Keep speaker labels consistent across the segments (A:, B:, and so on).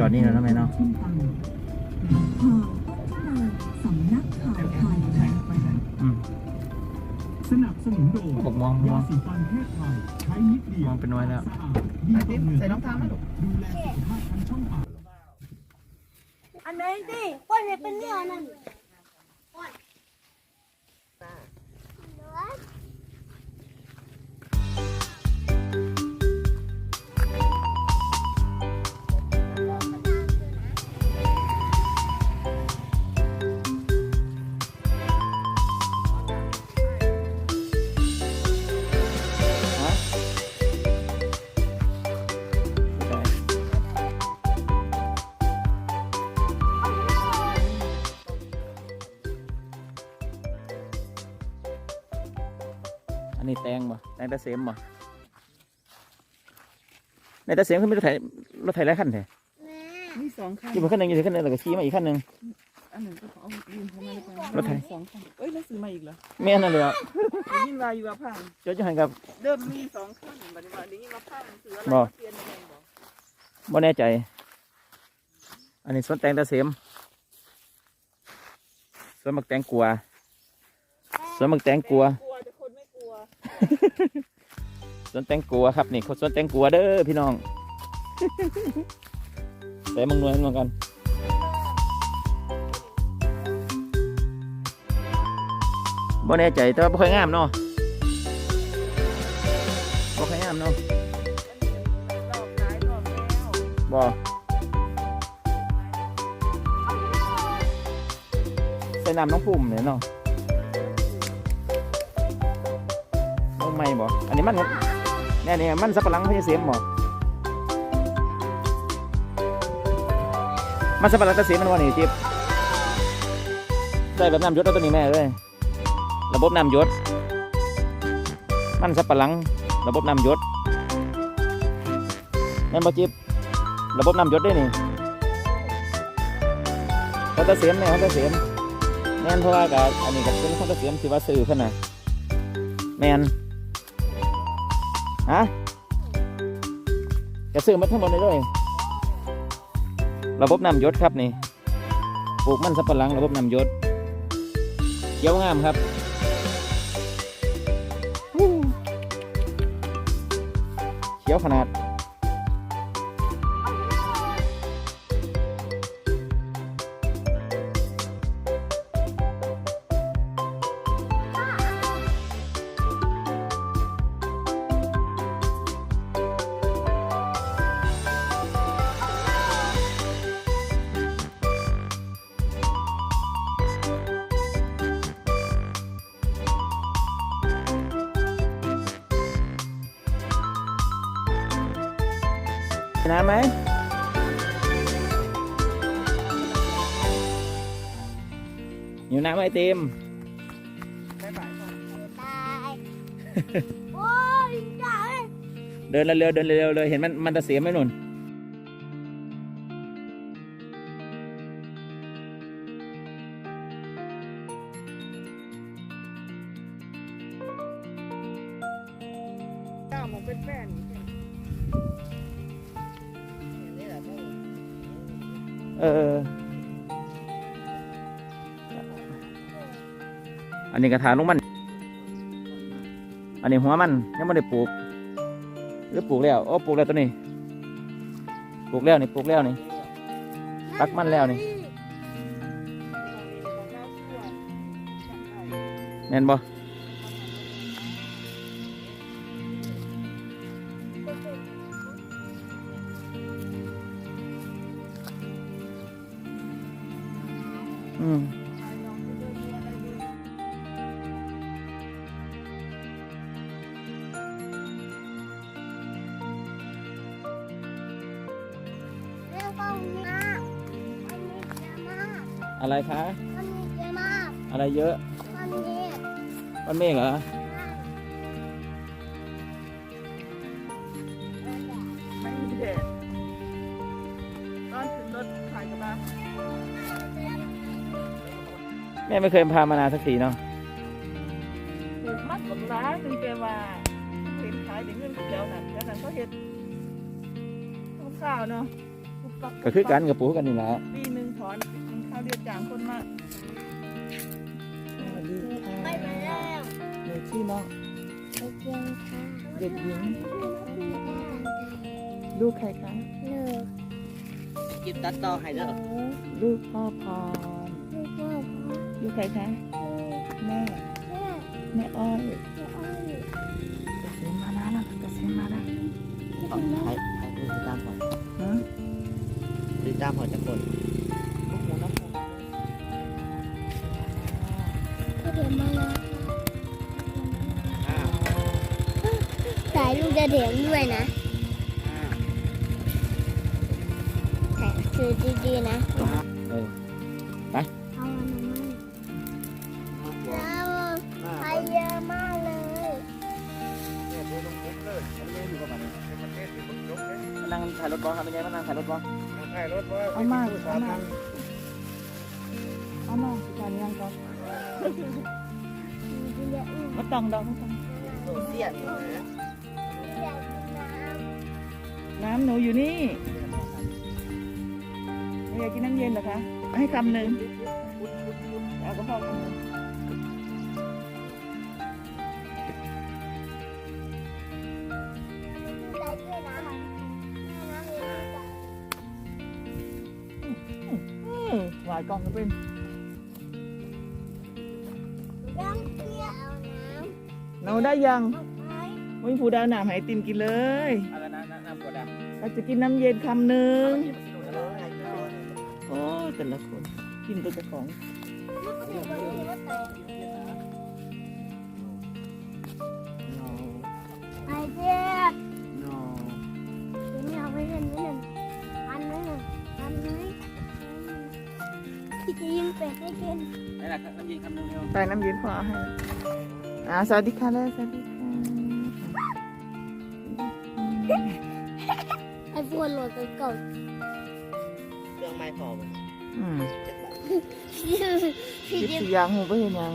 A: จอดนี่แล้วนะแม่เนาะ
B: เช่นกันข่าวสำนักข่าวไทย
A: อืม
C: สนับสนุนโดย
A: บอกมองม
C: ยา
A: อง
C: สีฟันเทพไทยใช้นิดเดียว
A: มองเป็นน้อยแล้ว
C: สะอาดดีต่อเนื้อ
D: ใส่รองเท้ามาลูก
C: ดูแลสุขภาพทั้งช่องปาก
E: อันไหนดิว่าเนี่ยเป็นเรื่องนั่น
A: อันนี้แตงบ่แตงตะเสมบ่ในตะเสมเขามีรถไถรถไถหลายคันแท้
E: แม่
D: มีสองคัน
A: อยู่บนคันหนึงอยู่คันหนึงแล้วก็ขี่มาอีกคันหนึง
D: อันหนึ่งก็เอายืมเขามาเลยกัน
A: รถไถ
D: สองคันเอ้ยแล้วซื้อมาอีกเหรอ
A: แม่นนั่นเลยอะ
D: ได้ยินว่าอยู่ว่าพัง
A: จดอยู่หันกับ
D: เดิมมีสองคันบัดนี้ว่าได้ยินว่าพังซื้ออะไร
A: บ่
D: มาเปลี่ยนยังไงบ่
A: บ่แน่ใจ อันนี้สวนแตงตะเสมสวนมักแตงกัวสวนมักแตงกัว
D: กลั
A: สวนแตงกัวครับนี่สวนแตงกัวเด้อพี่น้องแต่มึงนวยเหมือนกันบ่แน่ใจแต่ว่าบ่ค่อยงามเนาะบ่ค่อยงามเนาะ
D: บอบแล้ว
A: บ่ใส่น้ำน้องปุ่มเนี่ยเนาะ ไม่บ่อันนี้มันครับแน่นี่ยมันสับปะหลังพญาเสียมบ่มันสับปะหลังตะเสียมมันว่านี่จิ๊บใส่แบบน้ำยศเอาตัวนี้แม่เลยระบบน้ำยศ มันสับปะหลัง ระบบน้ำยศแม่นบ่จิ๊บระบบน้ำยศได้นี่เขาตะเสียมเนี่ยเขาตะเสียมแม่นเพราะว่ากับอันนี้กับเป็นเขาตะเสียมที่ว่าซื้อขึ้นน่ะแม่น ฮะจะซื้อมาทั้งหมดเลยเลยระบบนำยศครับนี่ปลูกมันสับปะหลังระบบนำยศเขียวงามครับเขียวขนาด น้ำไหมอยู่น้ำไหมเต็ม
D: บ๊ายบายพ่อ
E: ตายโอ้ยจ้าเอ้ย
A: เดินเร็วๆเดินเร็วๆเลยเห็นมันมันจะเสียไหมนุ่น
D: เจ้ามองเป็นแฟน
A: เออ อันนี้กระถางลงมัน อันนี้หัวมันยังไม่ได้ปลูกหรือปลูกแล้วโอ้ปลูกแล้วตัวนี้ ปลูกแล้วนี่ปลูกแล้วนี่ตักมันแล้วนี่แม่นบ่ อืม
E: เรื่องกล้องมากมันมีเยอะมาก
A: อะไรคะ
E: มันมีเยอะมาก
A: อะไรเยอะ
E: มันมี
A: ก้อนเมฆเหรอ แม่ไม่เคยพามานาสักทีเนาะ
D: คือมัดกับร้านถึงแต่ว่าเห็นขายได้เงินเดียวนั่นแล้วนั่นก็เห็ดข้าวเนาะ
A: ก็คือกันกับปลูกกันนี่แหละ
D: ปีหนึ่งถอนข้าวเดียวจางคนมากสวัสดีค่ะ
E: ไปมาแล้ว
D: หนูชื่อน้อง
E: ไปเจียงค่ะ
D: เด็กหญิงลูกใครคะ
E: เลิก
F: กินตัดต่อให้เด้อ
D: ลูกพ่อพร
E: ลูกพ่อพ่อ
D: ลูกใครคะ แม่
E: แม่
D: แม่อ้อย
E: แม่อ้อย
D: เกษมมาแล้วนะเกษมมาแล้ว
F: เอาให้ให้ดูติดตามก่อน
D: ฮะ
F: ติดตามก่อนจะคน
D: ลูกหมูน้ำพง
E: ก็เดี๋ยวมาแล้ว
F: อ้าว
E: สายลูกจะเถียงด้วยนะ
F: อ้าว
E: แต่คือดีๆนะ นั่
A: งถ่ายรถบอลครับเป็นไงมานั่งถ่ายรถบอล
D: เอามาเอามาเอามาสุดายังก็
E: มีเยอะอีก
D: มาต้องดอกมาต้อง
F: โซเซียนนะ
E: อยากกินน้
D: น้ำหนูอยู่นี่หนูอยากกินน้ำเย็นเหรอคะ ให้คำหนึ่งเอากระเพราคำหนึ่งายกล่องก็เป็น
E: ยังเปรี้ยวเอาน้
D: หนูได้ยังำ
E: ออกไป
D: ไม่ผู้ดาวหนามให้ไอติมกินเลย
A: อะไรนะน้ำกดอะ
D: เราจะกินน้ำเย็นคำหนึ่ง
F: เอาให้ดู
D: โอ้แต่ละคนกินตัวเจ้าของ
E: จะยิงเป็ดให้กิน
A: นี่แหละน้ำเย็นคำนึงเดียว
D: ไปน้ำเย็นพอเอาให้อ่าสวัสดีค่ะเลยสวัสดีค่ะ
E: ไอโฟนโหลดกันก่อน
F: เครื่องไม้พอบ่
D: อืม
F: เจ็ดบาท
E: พี่
D: คิด
E: จะ
D: สิยางหูไปเห็นหยัง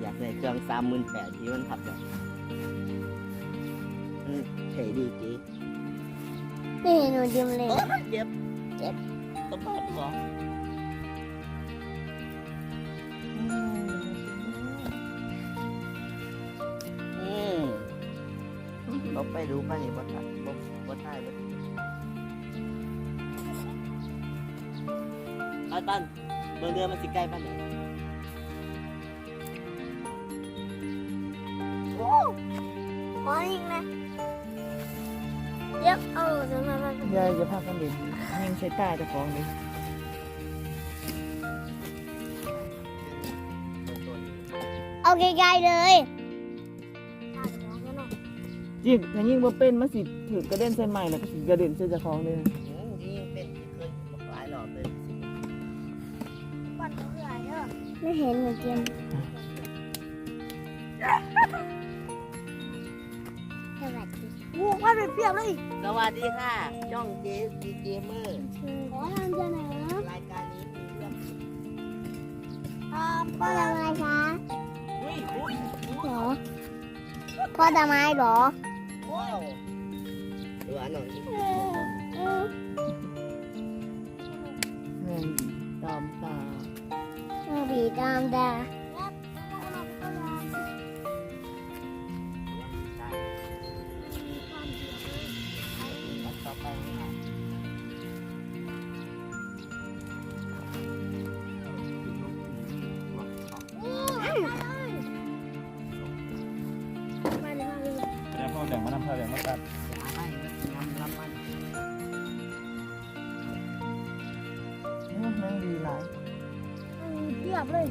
F: อยากได้เครื่องสามหมื่นแปดที่มันทับแบบอืมเท่ดีจี
E: ไม่เห็นหนูยิ้มเลย
F: โอ้ยเจ็บเจ็บต้องบาดหรออื เราไปดูป่ะนี่บ่ทันบ่บ่ทายบ่อาตันเบิ่งเดือมันสิใกล้ป่ะนี่
E: โอ้ขออีกนะเดี๋ยวเอาเดี๋ยวมามา
D: ยายจะพากันเด่นยิงใช้ตาเจะฟ้าของเลย
E: เอาไกลๆเลย
D: จิบถ้ายิงบ่เป็นมันสิถือกระเด็นใส่ไม้แล้วก็สิกระเด็นใส่เจ้าของเลย
F: โอ้ยยังเป็นที่เคยบอกหลายรอบเลย
E: ไม่เห็นหนูเกมสวัสดีวูว่าไปเปรียบเลย
F: สวัสดีค่ะจ้องเจสดีเกมเมอร์
E: ขอทำจะไหนนะ
F: รายการนี้มีเรื่อง
E: พ่อทำอะไรคะ
F: อุ้ยอุ้ย
E: หรอพ่อทำไมหรอ
F: ว้าวดูอันหน่อย
D: แม่น
A: มาน้ำพ่อแบ่งมาตัด
F: อย่าให้นำลำมัน
D: โอ้แมงดีหลาย
E: เทียบเลย